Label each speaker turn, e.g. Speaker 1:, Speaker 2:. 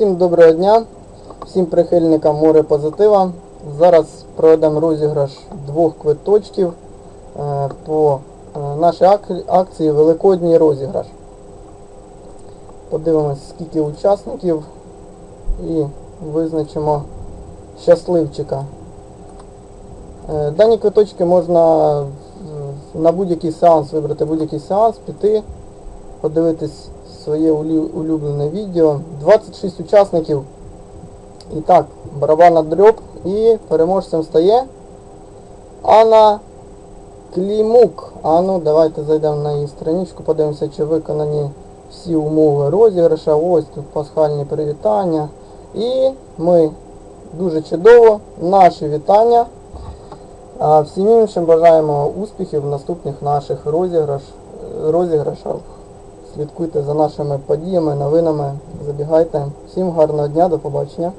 Speaker 1: Всім доброго дня, всім прихильникам море позитива. Зараз проведемо розіграш двох квиточків е, по е, нашій акції Великодній розіграш. Подивимось, скільки учасників і визначимо щасливчика. Е, Дані квиточки можна на будь-який сеанс вибрати будь-який сеанс, піти, подивитись своє улюблене відео. 26 учасників. І так, барабанна дроб і переможцем стає Анна Клімук. А ну, давайте зайдемо на її страничку, подивимося, чи виконані всі умови розіграша. Ось тут пасхальні привітання. І ми дуже чудово, наші вітання. А всім іншим бажаємо успіхів в наступних наших розіграш, розіграшах. Слідкуйте за нашими подіями, новинами, забігайте. Всім гарного дня, до побачення.